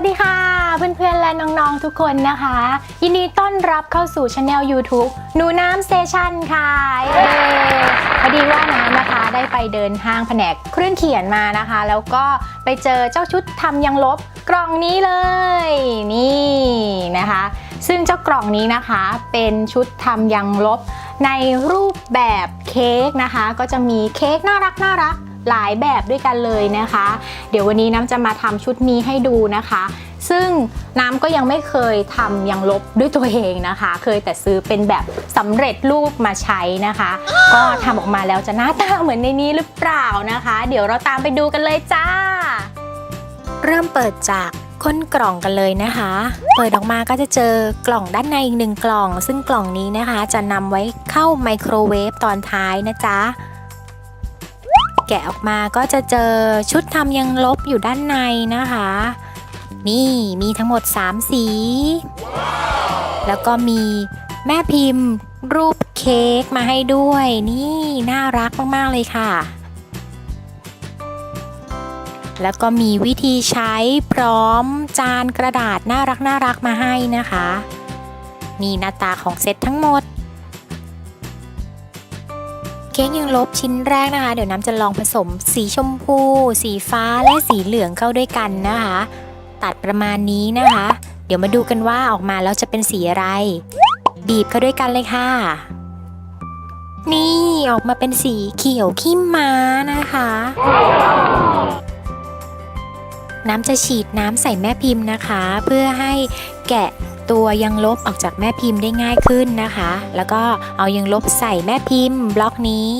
วัสดีค่ะ เพื่อนๆและน้องๆทุกคนนะคะ ยินดีต้อนรับเข้าสู่ช anel YouTube หนูน้ำสเตชันค่ะพอดีว่าน้ำนะคะได้ไปเดินห้างแผนกเครื่องเขียนมานะคะ แล้วก็ไปเจอเจ้าชุดทำยังลบกล่องนี้เลย นี่นะคะ ซึ่งเจ้ากล่องนี้นะคะเป็นชุดทำยังลบในรูปแบบเค้กนะคะ ก็จะมีเค้กน่ารักน่ารัก หลายแบบด้วยกันเลยนะคะ เดี๋ยววันนี้น้ำจะมาทำชุดนี้ให้ดูนะคะ ซึ่งน้ำก็ยังไม่เคยทำยังลบด้วยตัวเองนะคะ เคยแต่ซื้อเป็นแบบสำเร็จรูปมาใช้นะคะ ก็ทำออกมาแล้วจะหน้าตาเหมือนในนี้หรือเปล่านะคะ เดี๋ยวเราตามไปดูกันเลยจ้า เริ่มเปิดจากก้นกล่องกันเลยนะคะ เปิดออกมาก็จะเจอกล่องด้านในอีกหนึ่งกล่อง ซึ่งกล่องนี้นะคะ จะนำไว้เข้าไมโครเวฟตอนท้ายนะจ๊ะ แกะออกมาก็จะเจอชุดทำยังลบอยู่ด้านในนะคะ นี่มีทั้งหมด 3 สีแล้วก็มีแม่พิมพ์ รูปเค้กมาให้ด้วย นี่น่ารักมาก ๆ เลยค่ะ แล้วก็มีวิธีใช้พร้อมจานกระดาษน่ารักน่ารักมาให้นะคะ นี่หน้าตาของเซตทั้งหมด ค้กยังลบชิ้นแรกนะคะ เดี๋ยวน้ำจะลองผสมสีชมพู สีฟ้าและสีเหลืองเข้าด้วยกันนะคะ ตัดประมาณนี้นะคะ เดี๋ยวมาดูกันว่าออกมาแล้วจะเป็นสีอะไร บีบเข้าด้วยกันเลยค่ะ นี่ออกมาเป็นสีเขียวขี้ม้านะคะ น้ำจะฉีดน้ำใส่แม่พิมพ์นะคะ เพื่อให้แกะ ตัวยังลบออกจากแม่พิมพ์ได้ง่ายขึ้นนะคะ แล้วก็เอายังลบใส่แม่พิมพ์บล็อกนี้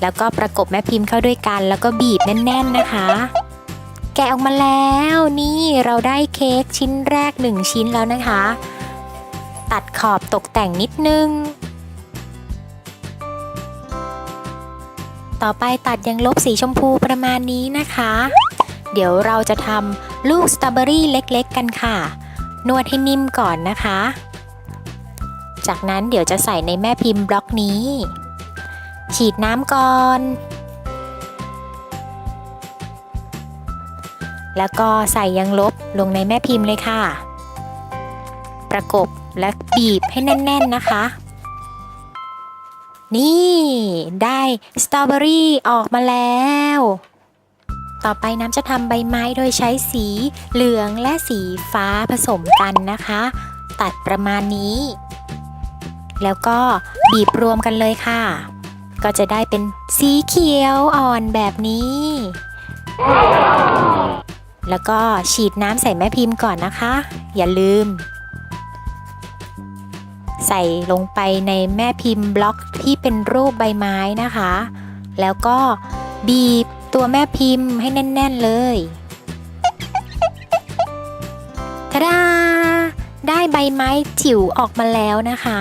แล้วก็ประกบแม่พิมพ์เข้าด้วยกัน แล้วก็บีบแน่น ๆนะคะ แกะออกมาแล้วนี่เราได้เค้กชิ้นแรกหนึ่งชิ้นแล้วนะคะ ตัดขอบตกแต่งนิดนึง ต่อไปตัดยังลบสีชมพูประมาณนี้นะคะ เดี๋ยวเราจะทำลูกสตรอเบอรี่เล็ก ๆ กันค่ะ นวดให้นิ่มก่อนนะคะ จากนั้นเดี๋ยวจะใส่ในแม่พิมพ์บล็อกนี้ ฉีดน้ำก่อน แล้วก็ใส่ยังลบลงในแม่พิมพ์เลยค่ะ ประกบและบีบให้แน่น ๆนะคะ นี่ ได้สตรอเบอรี่ออกมาแล้ว ต่อไปน้ำจะทำใบไม้โดยใช้สีเหลืองและสีฟ้าผสมกันนะคะ ตัดประมาณนี้ แล้วก็บีบรวมกันเลยค่ะ ก็จะได้เป็นสีเขียวอ่อนแบบนี้ แล้วก็ฉีดน้ำใส่แม่พิมพ์ก่อนนะคะ อย่าลืม ใส่ลงไปในแม่พิมพ์บล็อกที่เป็นรูปใบไม้นะคะ แล้วก็บีบ ตัวแม่พิมพ์ให้แน่น ๆ เลยทาดาได้ใบไม้จิ๋วออกมาแล้วนะคะ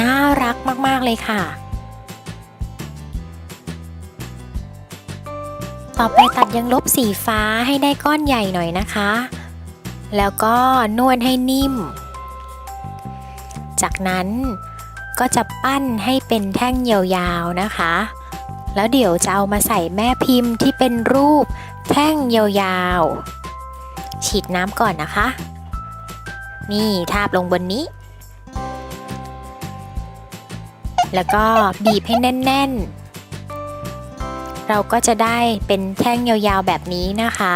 น่ารักมาก ๆ เลยค่ะ ต่อไปตัดยังลบสีฟ้าให้ได้ก้อนใหญ่หน่อยนะคะ แล้วก็นวดให้นิ่ม จากนั้นก็จะปั้นให้เป็นแท่งยาวๆนะคะ แล้วเดี๋ยวจะเอามาใส่แม่พิมพ์ที่เป็นรูปแท่งยาวๆ ฉีดน้ำก่อนนะคะ นี่ทาบลงบนนี้ แล้วก็บีบให้แน่นๆ เราก็จะได้เป็นแท่งยาวๆแบบนี้นะคะ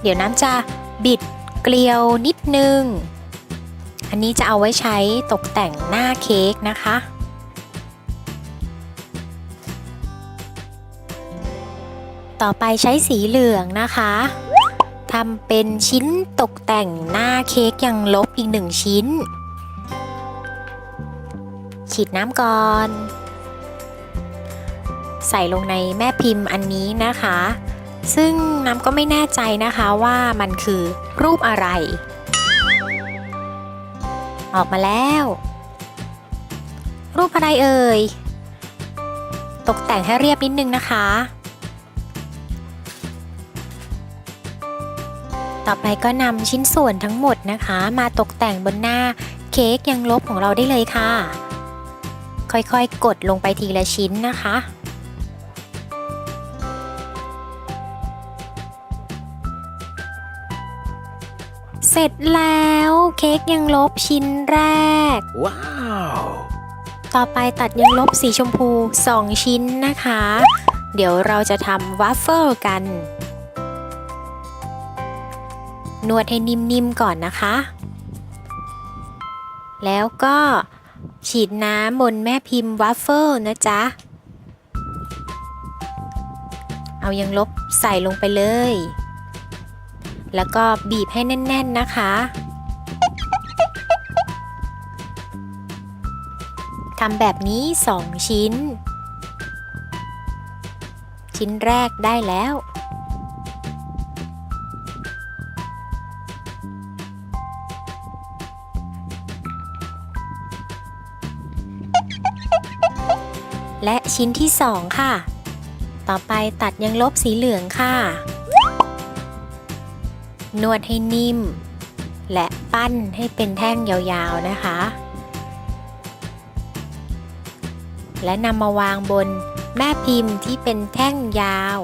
เดี๋ยวน้ำจะบิดเกลียวนิดนึง อันนี้จะเอาไว้ใช้ตกแต่งหน้าเค้กนะคะ ต่อไปใช้สีเหลืองนะคะทำเป็นชิ้นตกแต่งหน้าเค้กยังลบอีกหนึ่งชิ้น ฉีดน้ำก่อน ใส่ลงในแม่พิมพ์อันนี้นะคะ ซึ่งน้ำก็ไม่แน่ใจนะคะว่ามันคือรูปอะไร ออกมาแล้ว รูปอะไรเอ่ย ตกแต่งให้เรียบนิดนึงนะคะ ต่อไปก็นำชิ้นส่วนทั้งหมดนะคะ มาตกแต่งบนหน้าเค้กยังลบของเราได้เลยค่ะ ค่อยๆ กดลงไปทีละชิ้นนะคะเสร็จแล้วเค้กยังลบชิ้นแรก ว้าว ต่อไปตัดยังลบสีชมพู 2 ชิ้นนะคะ เดี๋ยวเราจะทำวัฟเฟิลกัน นวดให้นิ่มๆก่อนนะคะ แล้วก็ฉีดน้ำบนแม่พิมพ์วัฟเฟิลนะจ๊ะ เอายังลบใส่ลงไปเลย แล้วก็บีบให้แน่น ๆนะคะทำแบบนี้ 2 ชิ้น ชิ้นแรกได้แล้ว และชิ้นที่ 2 ค่ะ ต่อไปตัดยังลบสีเหลืองค่ะ นวดให้นิ่ม และปั้นให้เป็นแท่งยาวๆนะคะ และนำมาวางบนแม่พิมพ์ที่เป็นแท่งยาว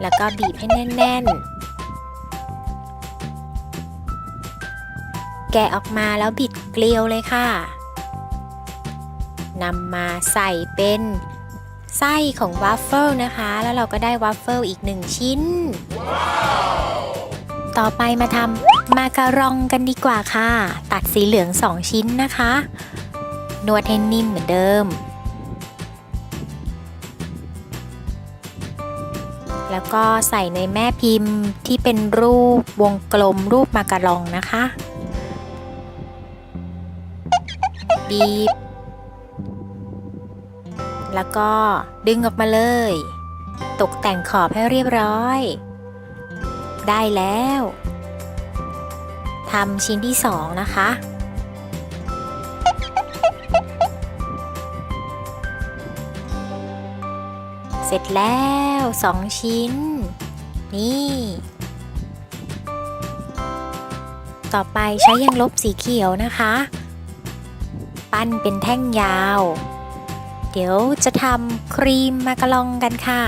แล้วก็บีบให้แน่น ๆ แกะออกมาแล้วบิดเกลียวเลยค่ะนำมาใส่เป็นไส้ของวัฟเฟิลนะคะ แล้วเราก็ได้วัฟเฟิลอีกหนึ่งชิ้นต่อไปมาทำมาการองกันดีกว่าค่ะ ตัดสีเหลือง2ชิ้นนะคะ นวดให้นิ่มเหมือนเดิม แล้วก็ใส่ในแม่พิมพ์ที่เป็นรูปวงกลมรูปมาการองนะคะ บีบ แล้วก็ดึงออกมาเลย ตกแต่งขอบให้เรียบร้อย ได้แล้วทำชิ้นที่สองนะคะ เสร็จแล้วสองชิ้น นี่ ต่อไปใช้ยังลบสีเขียวนะคะ ปั้นเป็นแท่งยาว เดี๋ยวจะทำครีมมากะลองกันค่ะ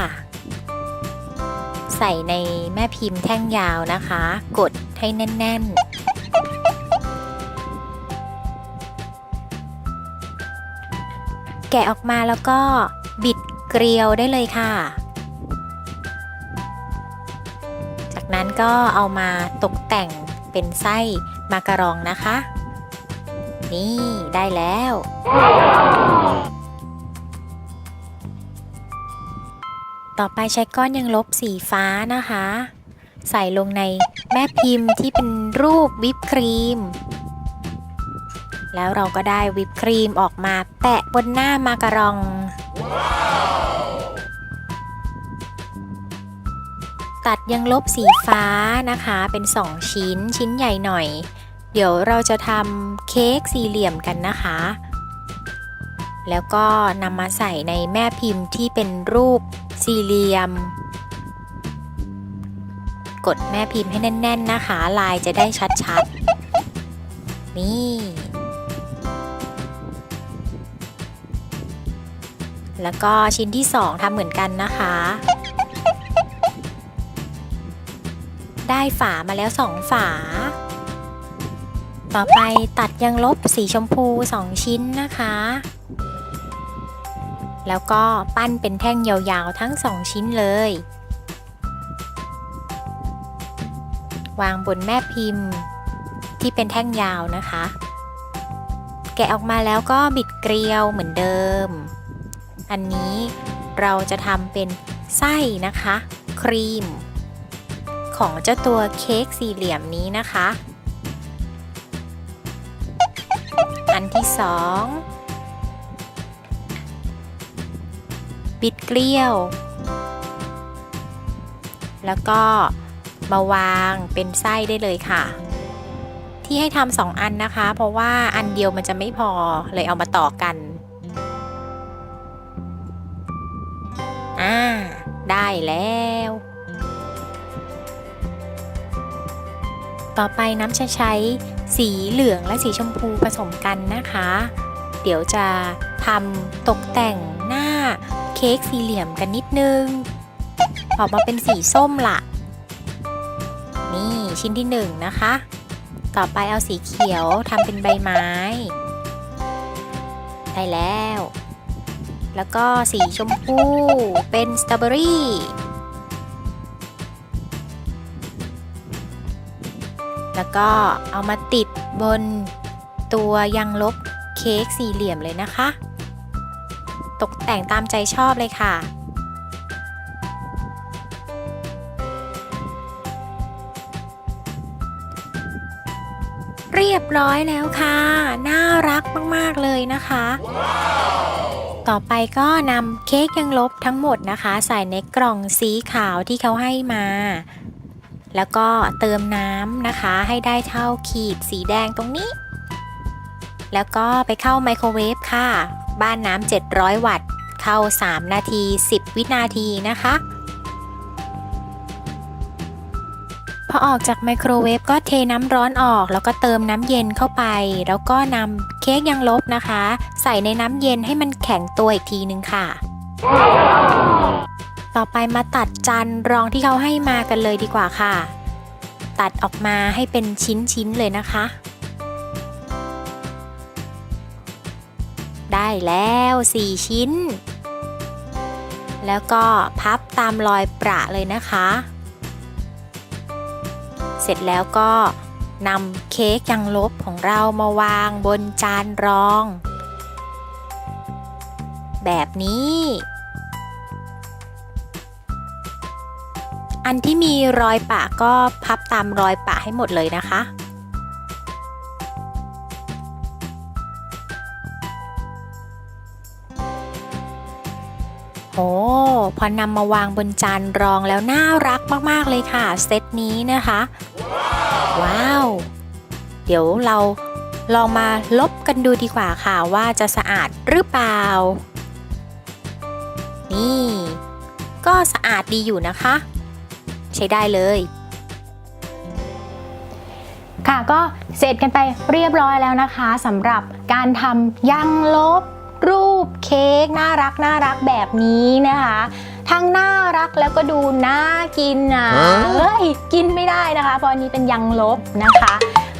ใส่ในแม่พิมพ์แท่งยาวนะคะ กดให้แน่น ๆแกะออกมาแล้วก็บิดเกลียวได้เลยค่ะ จากนั้นก็เอามาตกแต่งเป็นไส้มาการองนะคะ นี่ได้แล้ว ต่อไปใช้ก้อนยังลบสีฟ้านะคะ ใส่ลงในแม่พิมพ์ที่เป็นรูปวิปครีม แล้วเราก็ได้วิปครีมออกมาแปะบนหน้ามาการอง ตัดยังลบสีฟ้านะคะเป็น 2 ชิ้นชิ้นใหญ่หน่อย เดี๋ยวเราจะทำเค้กสี่เหลี่ยมกันนะคะ แล้วก็นำมาใส่ในแม่พิมพ์ที่เป็นรูปสี่เหลี่ยม กดแม่พิมพ์ให้แน่น ๆนะคะ ลายจะได้ชัดๆ นี่ แล้วก็ชิ้นที่2ทำเหมือนกันนะคะ ได้ฝามาแล้ว2ฝา ต่อไปตัดยังลบสีชมพู 2 ชิ้นนะคะ แล้วก็ปั้นเป็นแท่งยาวๆทั้ง 2 ชิ้นเลย วางบนแม่พิมพ์ที่เป็นแท่งยาวนะคะ แกะออกมาแล้วก็บิดเกลียวเหมือนเดิม อันนี้เราจะทำเป็นไส้นะคะ ครีม ของเจ้าตัวเค้กสี่เหลี่ยมนี้นะคะ สองบิดเกลียว แล้วก็มาวางเป็นไส้ได้เลยค่ะ ที่ให้ทำสองอันนะคะ เพราะว่าอันเดียวมันจะไม่พอเลยเอามาต่อกันอ่าได้แล้ว ต่อไปน้ำจะใช้ สีเหลืองและสีชมพูผสมกันนะคะ เดี๋ยวจะทำตกแต่งหน้าเค้กสี่เหลี่ยมกันนิดนึง ออกมาเป็นสีส้มละนี่ชิ้นที่หนึ่งนะคะ ต่อไปเอาสีเขียวทำเป็นใบไม้ ได้แล้ว แล้วก็สีชมพูเป็นสตรอเบอรี่ แล้วก็เอามาติดบนตัวยังลบเค้กสี่เหลี่ยมเลยนะคะ ตกแต่งตามใจชอบเลยค่ะเรียบร้อยแล้วค่ะ น่ารักมาก ๆ เลยนะคะต่อไปก็นำเค้กยังลบทั้งหมดนะคะ ใส่ในกล่องสีขาวที่เขาให้มา แล้วก็เติมน้ำนะคะให้ได้เท่าขีดสีแดงตรงนี้ แล้วก็ไปเข้าไมโครเวฟค่ะ บ้านน้ำ700 วัตต์ เข้า 3 นาที 10 วินาทีนะคะ พอออกจากไมโครเวฟก็เทน้ำร้อนออก แล้วก็เติมน้ำเย็นเข้าไป แล้วก็นำเค้กยังลบนะคะ ใส่ในน้ำเย็นให้มันแข็งตัวอีกทีนึงค่ะ ต่อไปมาตัดจานรองที่เขาให้มากันเลยดีกว่าค่ะ ตัดออกมาให้เป็นชิ้นๆเลยนะคะ ได้แล้ว 4 ชิ้น แล้วก็พับตามรอยประเลยนะคะ เสร็จแล้วก็นำเค้กยังลบของเรามาวางบนจานรอง แบบนี้ อันที่มีรอยปะก็พับตามรอยปะให้หมดเลยนะคะ โอ้พอนำมาวางบนจานรองแล้วน่ารักมาก ๆ เลยค่ะ เซตนี้นะคะ ว้าว เดี๋ยวเราลองมาลบกันดูดีกว่าค่ะว่าจะสะอาดหรือเปล่า นี่ ก็สะอาดดีอยู่นะคะ ใช้ได้เลยค่ะก็เสร็จกันไปเรียบร้อยแล้วนะคะสำหรับการทำยังลบ รูปเค้กน่ารักน่ารักแบบนี้นะคะทั้งน่ารักแล้วก็ดูน่ากินอะฮะเฮ้ยกินไม่ได้นะคะ เพราะอันนี้เป็นยังลบนะคะ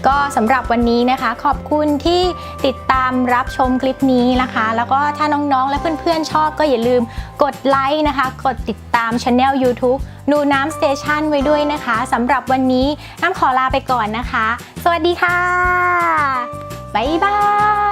ก็สำหรับวันนี้นะคะ ขอบคุณที่ติดตามรับชมคลิปนี้นะคะ แล้วก็ถ้าน้องๆ และเพื่อนๆ ชอบก็อย่าลืมกดไลค์นะคะ กดติดตามช anel YouTube นูน้ำสเตชันไว้ด้วยนะคะสำหรับวันนี้น้ำขอลาไปก่อนนะคะ สวัสดีค่ะ บ๊ายบาย